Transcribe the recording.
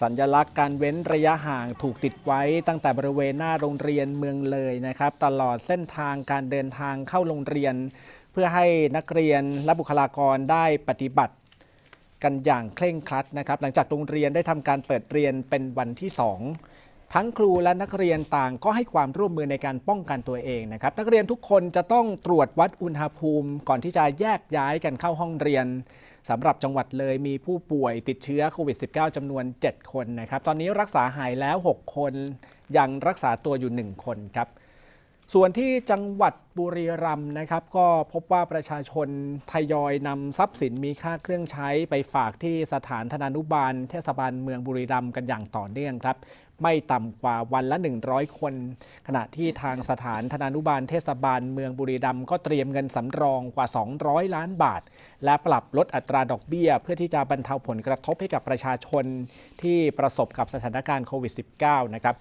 สัญลักษณ์การเว้นระยะห่างถูกติดไว้ตั้งแต่บริเวณหน้าโรงเรียนเมืองเลยนะครับ ตลอดเส้นทางการเดินทางเข้าโรงเรียน เพื่อให้นักเรียนและบุคลากรได้ปฏิบัติกันอย่างเคร่งครัดนะครับ หลังจากโรงเรียนได้ทำการเปิดเรียนเป็นวันที่ 2 ทั้งครูและนักเรียนต่างก็ให้ความร่วมมือในการป้องกันตัวเองนะครับ นักเรียนทุกคนจะต้องตรวจวัดอุณหภูมิ ก่อนที่จะแยกย้ายกันเข้าห้องเรียน สำหรับจังหวัดเลยมีผู้ป่วยติดเชื้อโควิด -19 จำนวน 7 คนนะครับ ตอนนี้รักษาหายแล้ว 6 คน ยังรักษาตัวอยู่ 1 คนครับ ส่วนที่จังหวัดบุรีรัมย์นะครับ ก็พบว่าประชาชนทยอยนำทรัพย์สินมีค่าเครื่องใช้ไปฝากที่สถานธนานุบาล เทศบาลเมืองบุรีรัมย์กันอย่างต่อเนื่องครับ ไม่ต่ำกว่าวันละ 100 คน ขณะที่ทางสถานธนานุบาล เทศบาลเมืองบุรีรัมย์ก็เตรียมเงินสำรองกว่า 200 ล้านบาท และปรับลดอัตราดอกเบี้ย เพื่อที่จะบรรเทาผลกระทบให้กับประชาชนที่ประสบกับสถานการณ์โควิด -19 นะครับ